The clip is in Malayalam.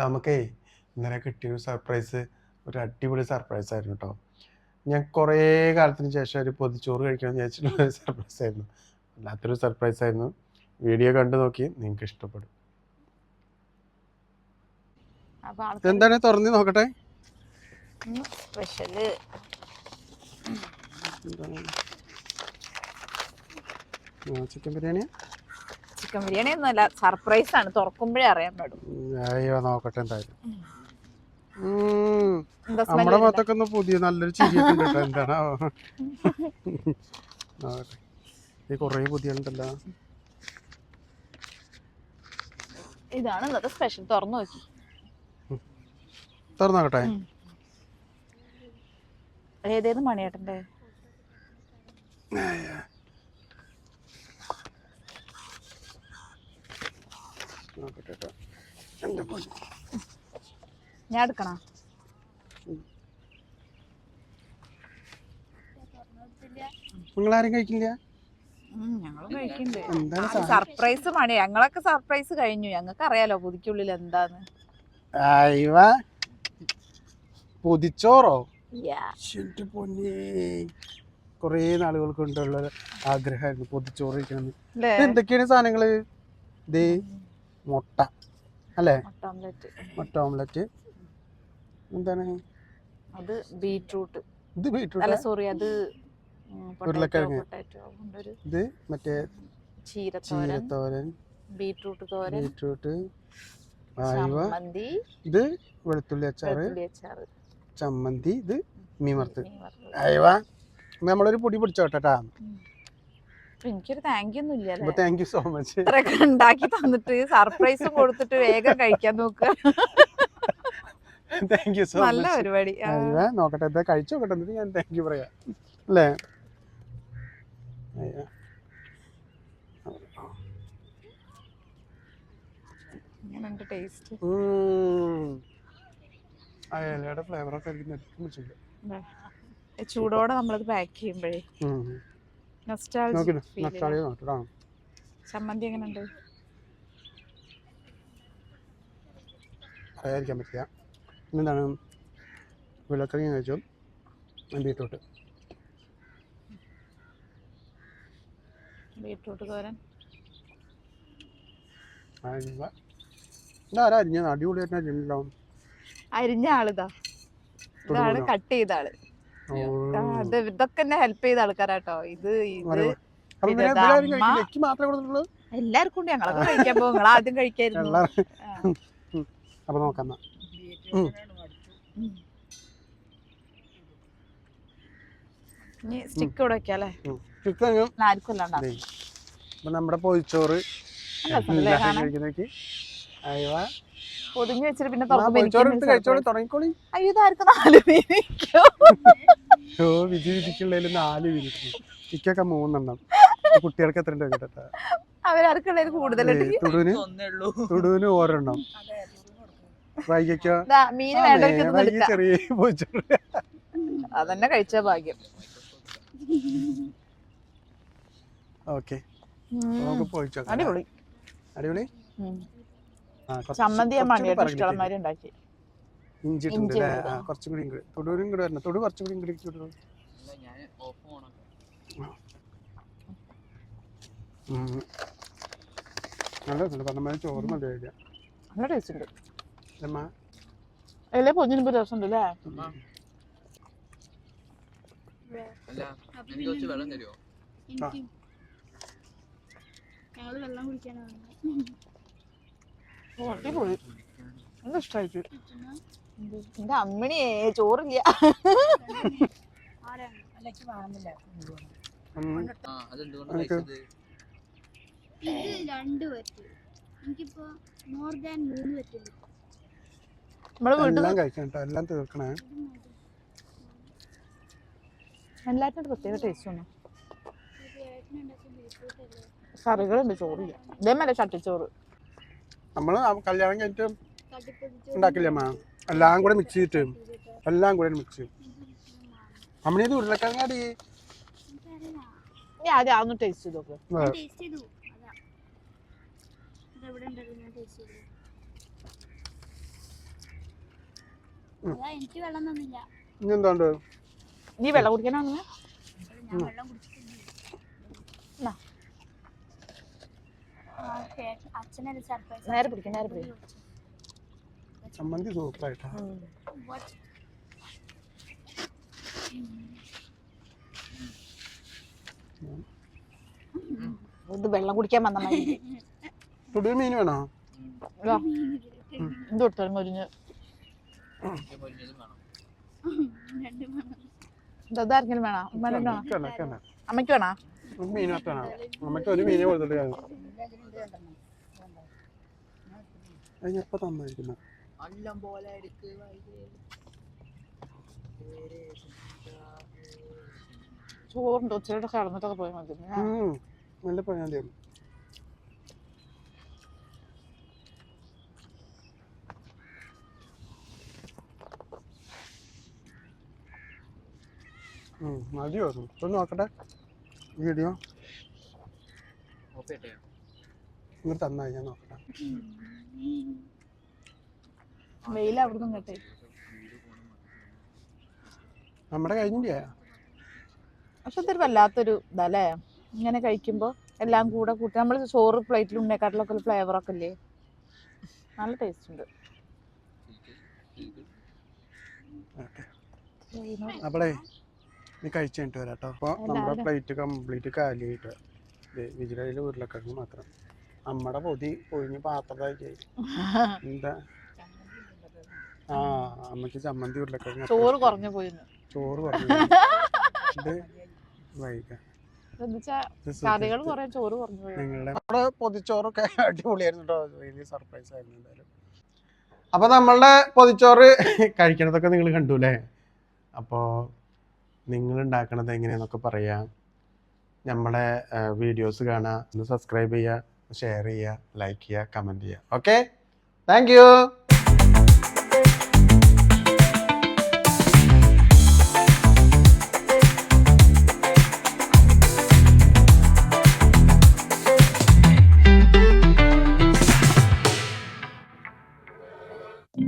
നമുക്കേ ഇന്നലെ കിട്ടിയൊരു സർപ്രൈസ് ഒരു അടിപൊളി സർപ്രൈസ് ആയിരുന്നു കേട്ടോ ഞാൻ കുറേ കാലത്തിന് ശേഷം ഒരു പൊതിച്ചോറ് കഴിക്കാൻ എന്ന് വിചാരിച്ചിട്ടുള്ള ഒരു സർപ്രൈസ് ആയിരുന്നു. വല്ലാത്തൊരു സർപ്രൈസ് ആയിരുന്നു. വീഡിയോ കണ്ടു നോക്കി നിങ്ങൾക്ക് ഇഷ്ടപ്പെടും. എന്താണ് തുറന്ന് നോക്കട്ടെ. സ്പെഷ്യൽ ചിക്കൻ ബിരിയാണിയാ? ചിക്കൻ ബിരിയാണി ഒന്നുമല്ല സർപ്രൈസ് ആണ്. തുറക്കുമ്പോഴേ അറിയാൻ പാടും അയ്യോ നോക്കട്ടെ എന്തായാലും. എന്താ നമ്മുടെ ഭാഗത്തൊക്കെ ഒന്ന് പുതിയ നല്ലൊരു ചിരിയൊക്കെ ഉണ്ട് എന്താണ്? ഈ കുറേ പുതിയ ഉണ്ടല്ലോ ഇതാണ് ഇന്നത്തെ സ്പെഷ്യൽ തുറന്നു നോക്കി. ഏതേത് മണിയേട്ടന്റെ നോക്കട്ടെ കേട്ടോ എന്റെ പൊന്നു. ഞാൻ നിങ്ങൾ നിങ്ങളാരും കഴിക്കില്ല? സർപ്രൈസ് മണി ഞങ്ങളൊക്കെ സർപ്രൈസ് കഴിഞ്ഞു. ഞങ്ങൾക്ക് അറിയാലോ പുതിക്കുള്ളിൽ എന്താന്ന്. അയവ പൊതിച്ചോറോ? കുറേ നാളുകൾ കൊണ്ടുള്ള ആഗ്രഹമായിരുന്നു പൊതിച്ചോറ് കഴിക്കണം എന്തൊക്കെയാണ് സാധനങ്ങൾ? ദേ മുട്ട. അല്ലേ? മുട്ട ഓംലെറ്റ്. എന്താണ്? അത് ബീട്രൂട്ട് ഇത് അല്ല സോറി അത് ഉരുളക്കിഴങ്ങ്. ഇത് മറ്റേ ചീരത്തോരൻ ബീട്രൂട്ട് തോരൻ ചമ്മന്തി. ഇത് വെളുത്തുള്ളി അച്ചാറ്. ചമ്മന്തി. ഇത് മീൻ വറുത്ത് മീൻ വറുത്തത്. അയവ നമ്മളൊരു പൊടി പിടിച്ചോട്ടാ അപ്പൊ എനിക്കൊരു താങ്ക് യു ഒന്നും ഇല്ല താങ്ക് യു സോ മച്ച് ഇത്രയൊക്കെ ഉണ്ടാക്കി തന്നിട്ട് സർപ്രൈസും കൊടുത്തിട്ട് വേഗം കഴിക്കാൻ നോക്കുക താങ്ക് യു സോ നല്ല പരിപാടി. നോക്കട്ടെ കഴിച്ചു എന്നിട്ട് ഞാൻ താങ്ക് യു പറയാം. അല്ലേ? ഫ്ലേവറൊക്കെ ചൂടോടെ നമ്മളത് പാക്ക് ചെയ്യുമ്പോഴേ. ചമ്മന്തി എങ്ങനെയുണ്ട് പറയാതിരിക്കാൻ പറ്റില്ല എന്താണ് വിളക്കറി എന്ന് വെച്ചു. ബീട്രൂട്ട്. ബീട്രൂട്ട് തോരൻ. അയവ ഇതാരാ അരിഞ്ഞത്? അടിപൊളിയായിട്ട് അരിഞ്ഞിട്ടുണ്ടാവും അരിഞ്ഞ ആളിതാ. ഇതാണ് കട്ട് ചെയ്ത ആൾ. ഇതൊക്കെ എന്നെ ഹെൽപ്പ് ചെയ്ത ആൾക്കാരാട്ടോ. ഇത് ഇത് എല്ലാവർക്കും ഉണ്ട്. ഞങ്ങളൊക്കെ കഴിക്കാൻ പോകും. നിങ്ങൾ ആദ്യം കഴിക്കായിരുന്നു. എല്ലാവരും ആ. അപ്പൊ നോക്കാം ഇനി സ്റ്റിക്ക് ഇവിടെ ആർക്കും. നമ്മുടെ പൊതിച്ചോറ് കഴിക്കുന്നേക്ക്. അയവ. പൊതിഞ്ഞ് വെച്ചിട്ട് പിന്നെ അയ്യോ ഇതാർക്കും നാല് ഓ വിധി വിധിക്കുള്ളതിൽ നാല് മൂന്നെണ്ണം. കുട്ടികൾക്ക് എത്ര ഉണ്ട് കേട്ടോ അവരാർക്കുള്ളത് കൂടുതലുണ്ട് തുടുവിന്? ഒരെണ്ണം. എടുക്കാം ചെറിയ അതന്നെ കഴിച്ച ഭാഗ്യം. ഓക്കെ. നമുക്ക് അടിപൊളി. അടിപൊളി? ചമ്മന്തി ഞാൻ കുറച്ചുകൂടി മണിയായിട്ട് പറഞ്ഞിട്ട് ഇഷ്ടമുള്ളമാര് ഉണ്ടാക്കി ഇഞ്ചി ഇട്ടുണ്ട് ഇഞ്ചി അല്ലേ? ഇടുക. ആ, കുറച്ചും കൂടി ഇങ്ങട് തൊടുവിനും ഇങ്ങോട്ട് വരണം. തൊടു കുറച്ചും കൂടി ഇങ്ങോട്ട് ഇങ്ങോട്ട് നല്ല രസമുണ്ട് പറഞ്ഞ ചോറ് മതി കഴിക്കാം നല്ല ടേസ്റ്റ് ഉണ്ട് അമ്മ. എല്ലാം രസമുണ്ട് അല്ലേ അല്ല എനിക്ക് കുറച്ച് വെള്ളം തരുമോ കുടിക്കാനാണ് അടിപൊളി. നല്ല ഇഷ്ടമായിട്ട് എന്റെ അമ്മിണിയേ ചോറില്ല. ഇത് രണ്ട് പറ്റ് എനിക്കിപ്പോ മോർ ദാൻ മൂന്ന് പറ്റ് നമ്മൾ വീട്ടിൽ എല്ലാം കഴിക്കണം എല്ലാം തീർക്കണേ. പ്രത്യേക ടേസ്റ്റ് ഒന്നും കറികളുണ്ട് ചോറില്ല. ഇതേമല്ല ചട്ടിച്ചോറ്. നമ്മൾ കല്യാണം കഴിഞ്ഞിട്ട് ഉണ്ടാക്കില്ല അമ്മ? എല്ലാം കൂടെ മിക്സ് ചെയ്തിട്ട് എല്ലാം കൂടെ മിക്സ് ചെയ്യും. അമ്മണി ഇത് ഉരുളക്കിഴങ്ങാടി. ആദ്യം അതൊന്ന് ടേസ്റ്റ് ചെയ്ത് നോക്ക്. ഞാൻ വെള്ളം ചെയ്തു അച്ഛനൊരു സർപ്രൈസ് നേരെ പിടിക്ക്, നേരെ പിടിക്ക്. ചമ്മന്തി സൂപ്പറായിട്ടാ. ഇത് വെള്ളം കുടിക്കാൻ വന്ന മതി. മീൻ വേണോ? എന്ത് കൊടുത്താലും മുരിഞ്ഞ്. ഇതാർക്കെങ്കിലും വേണോ? അമ്മയ്ക്ക് വേണോ? അമ്മയ്ക്ക് വേണോ മീൻ വേണോ നമുക്ക് ഒരു മീനെ കൊടുത്തിട്ട് കാണും എപ്പോ തന്നായിരിക്കുന്നു ചോറുണ്ട് ഉച്ചയുടെ കടന്നിട്ടൊക്കെ പോയാൽ മതി. നല്ല പോയാൽ മതി മതിയോ? ഒന്ന് നോക്കട്ടെ. വീഡിയോ? ഇങ്ങോട്ട് തന്നായി ഞാൻ നോക്കട്ടെ. മെയിൽ അവിടുന്ന് കേട്ടെ നമ്മുടെ കഴിഞ്ഞില്ലേ പക്ഷെ ഇതൊരു വല്ലാത്തൊരു ഇതല്ലേ? ഇങ്ങനെ കഴിക്കുമ്പോൾ എല്ലാം കൂടെ കൂട്ടി നമ്മൾ ചോറ് പ്ലേറ്റിൽ ഉണ്ടേക്കാട്ടിലൊക്കെ ഒരു ഫ്ലേവർ ഒക്കെ ഇല്ലേ? നല്ല ടേസ്റ്റ് ഉണ്ട്. അപ്പളേ നീ കഴിച്ചു കഴിഞ്ഞിട്ട് വരാം കേട്ടോ അപ്പോൾ നമ്മുടെ പ്ലേറ്റ് കംപ്ലീറ്റ് കാലിയായിട്ട് വിജിലയിൽ ഉരുളക്കിഴങ്ങ് മാത്രം. നമ്മുടെ പൊതി പൊഴിഞ്ഞ് പാത്രമായി എന്താ? ആ അമ്മയ്ക്ക് ചമ്മന്തി ഉരുളക്കിഴങ്ങ് ചോറ് കുറഞ്ഞു പോയിന്ന്. ചോറ് കുറഞ്ഞു ഇത് വൈകാം. പോയി. നിങ്ങളുടെ പൊതിച്ചോറൊക്കെ അടിപൊളിയായിരുന്നു കേട്ടോ വലിയ സർപ്രൈസ് ആയിരുന്നു എന്തായാലും. അപ്പൊ നമ്മളുടെ പൊതിച്ചോറ് കഴിക്കണതൊക്കെ നിങ്ങൾ കണ്ടു അല്ലേ അപ്പോൾ നിങ്ങൾ ഉണ്ടാക്കണത് എങ്ങനെയാന്നൊക്കെ പറയാം. നമ്മളെ വീഡിയോസ് കാണുക ഒന്ന് സബ്സ്ക്രൈബ് ചെയ്യുക ഷെയർ ചെയ്യുക ലൈക്ക് ചെയ്യുക കമന്റ് ചെയ്യുക ഓക്കെ താങ്ക്